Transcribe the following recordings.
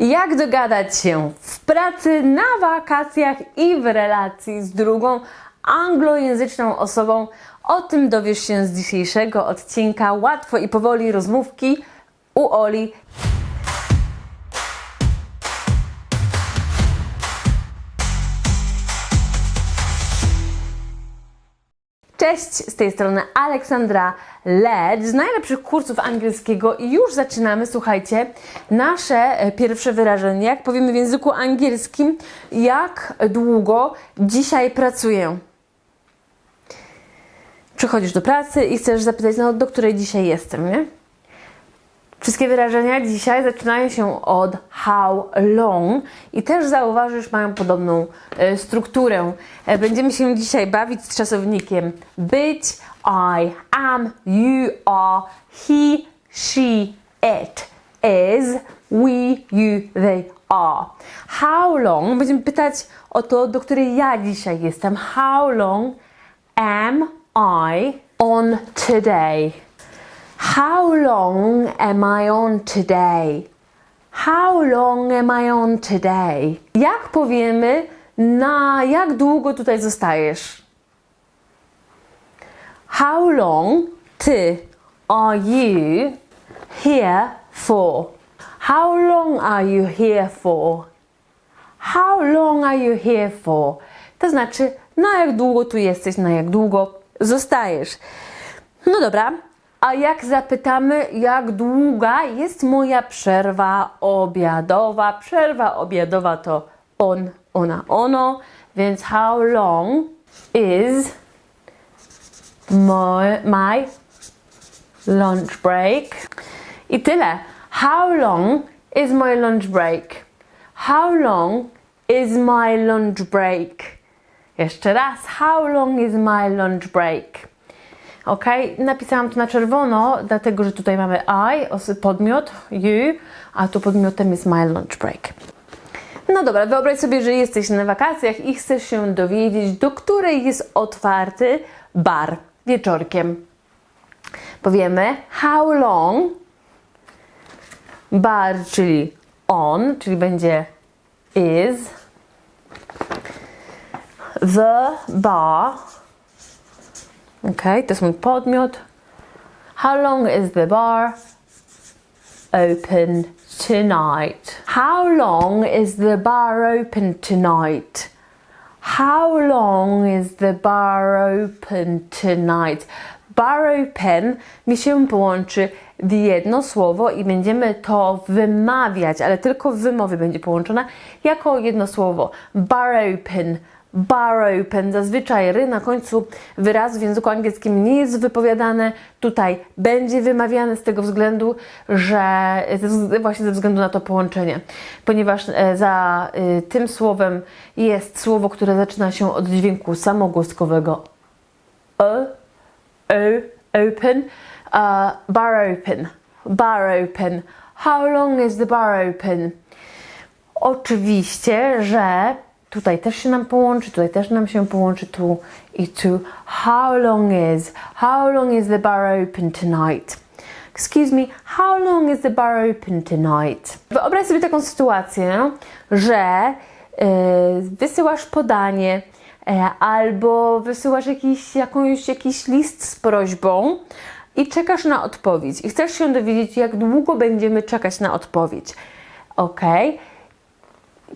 Jak dogadać się w pracy, na wakacjach i w relacji z drugą anglojęzyczną osobą? O tym dowiesz się z dzisiejszego odcinka Łatwo i powoli rozmówki u Oli. Cześć, z tej strony Aleksandra Led z najlepszych kursów angielskiego i już zaczynamy, słuchajcie, nasze e, pierwsze wyrażenie, jak powiemy w języku angielskim, jak długo dzisiaj pracuję. Przychodzisz do pracy i chcesz zapytać, no do której dzisiaj jestem, nie? Wszystkie wyrażenia dzisiaj zaczynają się od how long i też zauważysz, mają podobną e, strukturę. E, będziemy się dzisiaj bawić z czasownikiem być, I, am, you, are, he, she, it, is, we, you, they are. How long? Będziemy pytać o to, do której ja dzisiaj jestem. How long am I on today? How long am I on today? How long am I on today? Jak powiemy, na jak długo tutaj zostajesz? How long ty are you here for? How long are you here for? How long are you here for? To znaczy, na jak długo tu jesteś, na jak długo zostajesz. No dobra, a jak zapytamy, jak długa jest moja przerwa obiadowa? Przerwa obiadowa to on, ona, ono, więc how long is my, my lunch break? I tyle. How long is my lunch break? How long is my lunch break? Jeszcze raz. How long is my lunch break? Ok, napisałam to na czerwono, dlatego że tutaj mamy I, podmiot, you, a tu podmiotem jest my lunch break. No dobra, wyobraź sobie, że jesteś na wakacjach i chcesz się dowiedzieć, do której jest otwarty bar wieczorkiem. Powiemy how long bar, czyli on, czyli będzie is the bar Ok, to jest mój podmiot. How long is the bar open tonight? How long is the bar open tonight? How long is the bar open tonight? Bar open mi się połączy w jedno słowo i będziemy to wymawiać, ale tylko w wymowie będzie połączona jako jedno słowo. Bar open, bar open. Zazwyczaj ry na końcu wyrazu w języku angielskim nie jest wypowiadane. Tutaj będzie wymawiane z tego względu, że właśnie ze względu na to połączenie, ponieważ e, za y, tym słowem jest słowo, które zaczyna się od dźwięku samogłoskowego o, o, open, uh, bar open, bar open. How long is the bar open? Oczywiście, że tutaj też się nam połączy, tutaj też nam się połączy tu i tu. How long is, how long is the bar open tonight? Excuse me, how long is the bar open tonight? Wyobraź sobie taką sytuację, że e, wysyłasz podanie e, albo wysyłasz jakiś, jakąś, jakiś list z prośbą i czekasz na odpowiedź. I chcesz się dowiedzieć, jak długo będziemy czekać na odpowiedź. Ok?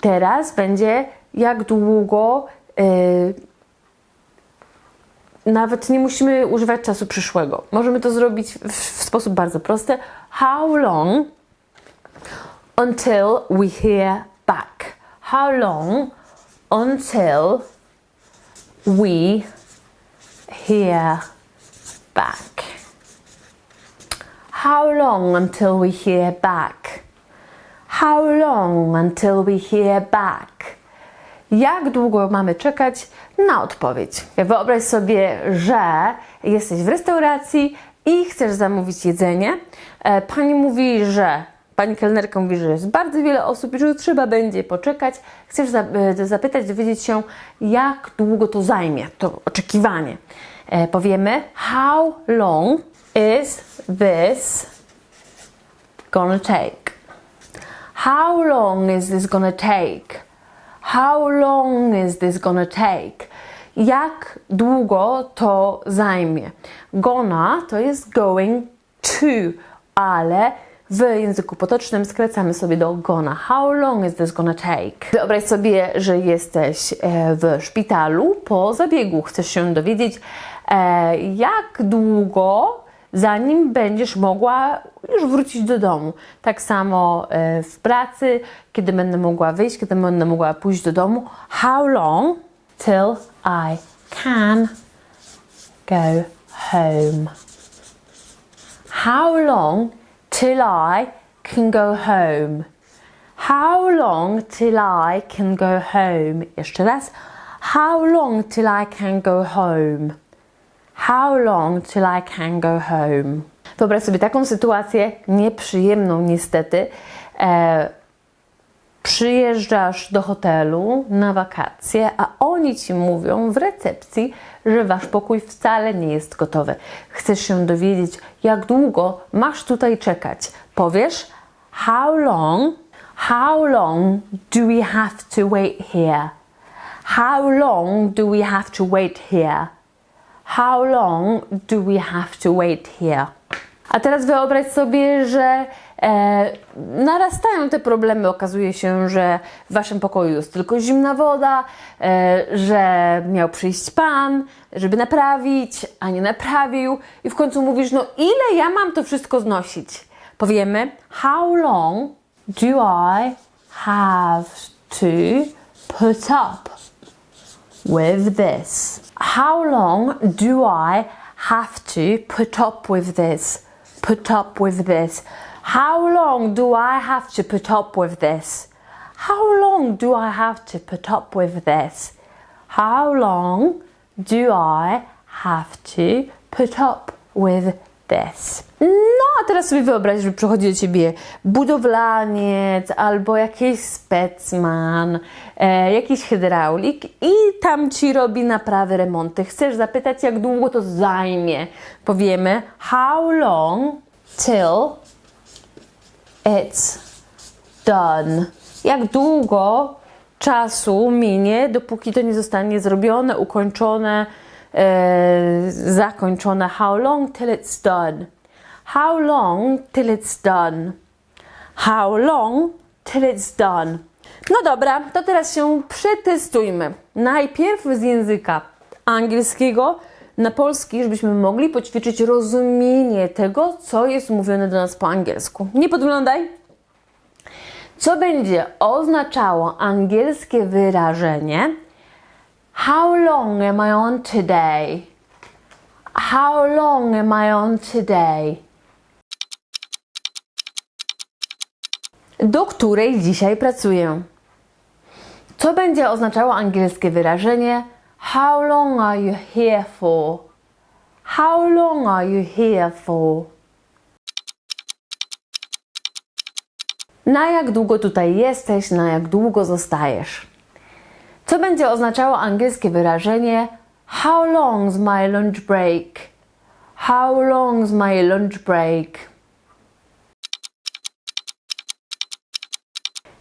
Teraz będzie jak długo. y, nawet nie musimy używać czasu przyszłego. Możemy to zrobić w, w sposób bardzo prosty. How long until we hear back? How long until we hear back? How long until we hear back? How long until we hear back? Jak długo mamy czekać na odpowiedź? Wyobraź sobie, że jesteś w restauracji i chcesz zamówić jedzenie. E, Pani mówi, że pani kelnerka mówi, że jest bardzo wiele osób i że trzeba będzie poczekać. Chcesz e, zapytać, dowiedzieć się, jak długo to zajmie, to oczekiwanie. E, Powiemy, how long is this gonna take? How long is this gonna take? How long is this gonna take? Jak długo to zajmie? Gonna to jest going to, ale w języku potocznym skracamy sobie do gonna. How long is this gonna take? Wyobraź sobie, że jesteś e, w szpitalu po zabiegu. Chcesz się dowiedzieć, e, jak długo zanim będziesz mogła już wrócić do domu. Tak samo e, w pracy, kiedy będę mogła wyjść, kiedy będę mogła pójść do domu. How long till I can go home? How long till I can go home? How long till I can go home? Jeszcze raz. How long till I can go home? How long till I can go home? Wyobraź sobie taką sytuację nieprzyjemną niestety. E, przyjeżdżasz do hotelu na wakacje, a oni ci mówią w recepcji, że wasz pokój wcale nie jest gotowy. Chcesz się dowiedzieć, jak długo masz tutaj czekać. Powiesz, how long, how long do we have to wait here? How long do we have to wait here? How long do we have to wait here? A teraz wyobraź sobie, że e, narastają te problemy. Okazuje się, że w waszym pokoju jest tylko zimna woda, e, że miał przyjść pan, żeby naprawić, a nie naprawił. I w końcu mówisz, no ile ja mam to wszystko znosić? Powiemy, how long do I have to put up with this? How long do I have to put up with this? Put up with this. How long do I have to put up with this? How long do I have to put up with this? How long do I have to put up with this? No, a teraz sobie wyobraź, że przychodzi do ciebie budowlaniec albo jakiś specman, e, jakiś hydraulik i tam ci robi naprawy, remonty. Chcesz zapytać, jak długo to zajmie? Powiemy, how long till it's done. Jak długo czasu minie, dopóki to nie zostanie zrobione, ukończone, e, zakończone? How long till it's done? How long till it's done? How long till it's done? No dobra, to teraz się przetestujmy. Najpierw z języka angielskiego na polski, żebyśmy mogli poćwiczyć rozumienie tego, co jest mówione do nas po angielsku. Nie podglądaj. Co będzie oznaczało angielskie wyrażenie How long am I on today? How long am I on today? Do której dzisiaj pracuję? Co będzie oznaczało angielskie wyrażenie How long are you here for? How long are you here for? Na jak długo tutaj jesteś, na jak długo zostajesz? Co będzie oznaczało angielskie wyrażenie How long's my lunch break? How long's my lunch break?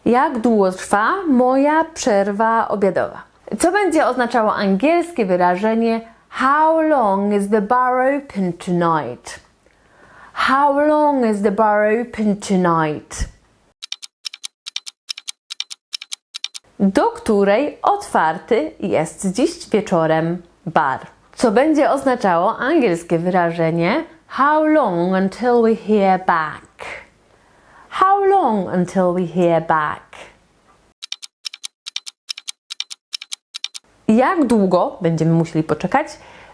Jak długo trwa moja przerwa obiadowa? Co będzie oznaczało angielskie wyrażenie How long is the bar open tonight? How long is the bar open tonight? Do której otwarty jest dziś wieczorem bar? Co będzie oznaczało angielskie wyrażenie How long until we hear back? How long until we hear back? Jak długo będziemy musieli poczekać,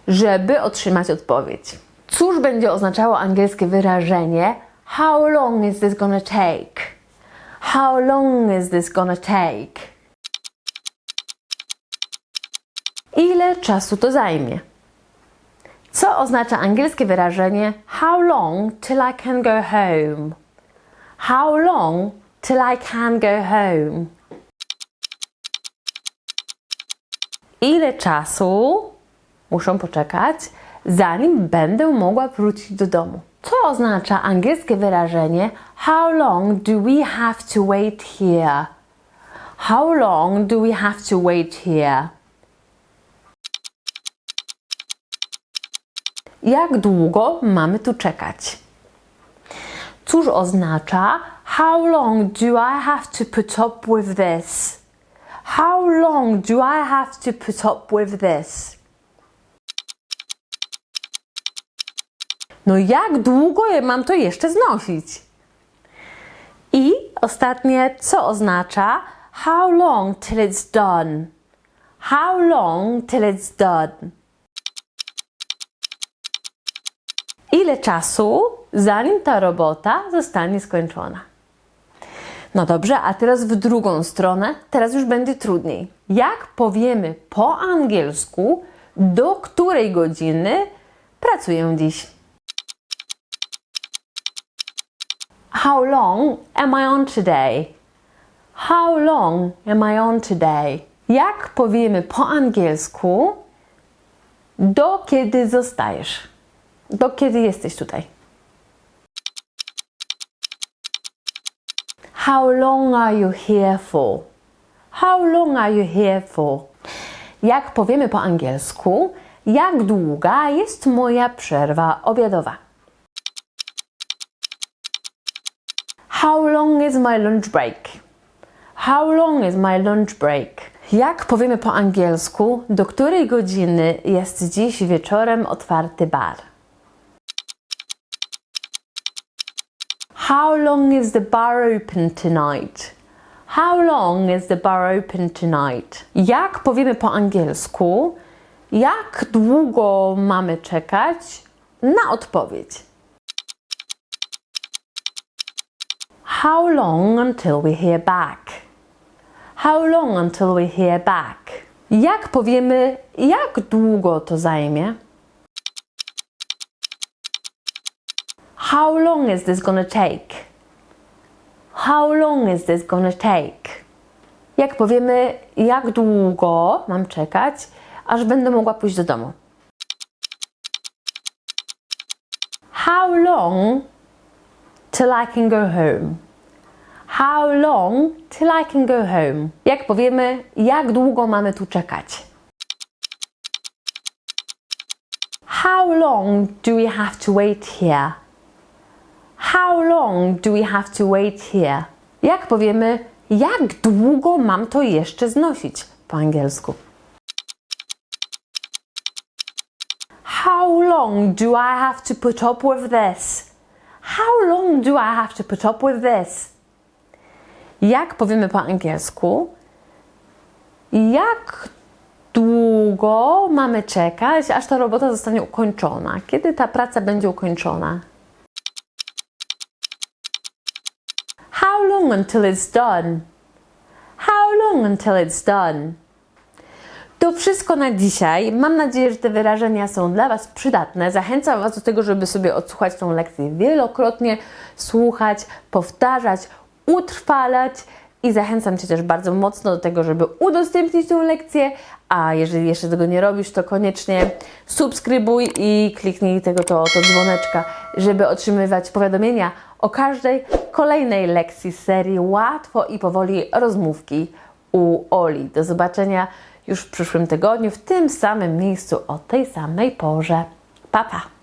żeby otrzymać odpowiedź? Cóż będzie oznaczało angielskie wyrażenie How long is this gonna take? How long is this gonna take? Ile czasu to zajmie? Co oznacza angielskie wyrażenie How long till I can go home? How long till I can go home? Ile czasu muszą poczekać, zanim będę mogła wrócić do domu? Co oznacza angielskie wyrażenie How long do we have to wait here? How long do we have to wait here? Jak długo mamy tu czekać? Cóż oznacza How long do I have to put up with this? How long do I have to put up with this? No jak długo mam to jeszcze znosić? I ostatnie, co oznacza How long till it's done? How long till it's done? Ile czasu, zanim ta robota zostanie skończona? No dobrze, a teraz w drugą stronę, teraz już będzie trudniej. Jak powiemy po angielsku, do której godziny pracuję dziś? How long am I on today? How long am I on today? Jak powiemy po angielsku, do kiedy zostajesz? Do kiedy jesteś tutaj? How long are you here for? How long are you here for? Jak powiemy po angielsku, jak długa jest moja przerwa obiadowa? How long is my lunch break? How long is my lunch break? Jak powiemy po angielsku, do której godziny jest dziś wieczorem otwarty bar? How long is the bar open tonight? How long is the bar open tonight? Jak powiemy po angielsku, jak długo mamy czekać na odpowiedź? How long until we hear back? How long until we hear back? Jak powiemy, jak długo to zajmie? How long is this gonna take? How long is this gonna take? Jak powiemy, jak długo mam czekać, aż będę mogła pójść do domu? How long till I can go home? How long till I can go home? Jak powiemy, jak długo mamy tu czekać? How long do we have to wait here? How long do we have to wait here? Jak powiemy, jak długo mam to jeszcze znosić po angielsku? How long do I have to put up with this? How long do I have to put up with this? Jak powiemy po angielsku? Jak długo mamy czekać, aż ta robota zostanie ukończona? Kiedy ta praca będzie ukończona? How long until it's done? How long until it's done? To wszystko na dzisiaj. Mam nadzieję, że te wyrażenia są dla Was przydatne. Zachęcam Was do tego, żeby sobie odsłuchać tą lekcję wielokrotnie, słuchać, powtarzać, utrwalać i zachęcam Cię też bardzo mocno do tego, żeby udostępnić tę lekcję. A jeżeli jeszcze tego nie robisz, to koniecznie subskrybuj i kliknij tego to, to dzwoneczka, żeby otrzymywać powiadomienia o każdej kolejnej lekcji serii Łatwo i powoli rozmówki u Oli. Do zobaczenia już w przyszłym tygodniu w tym samym miejscu o tej samej porze. Pa pa!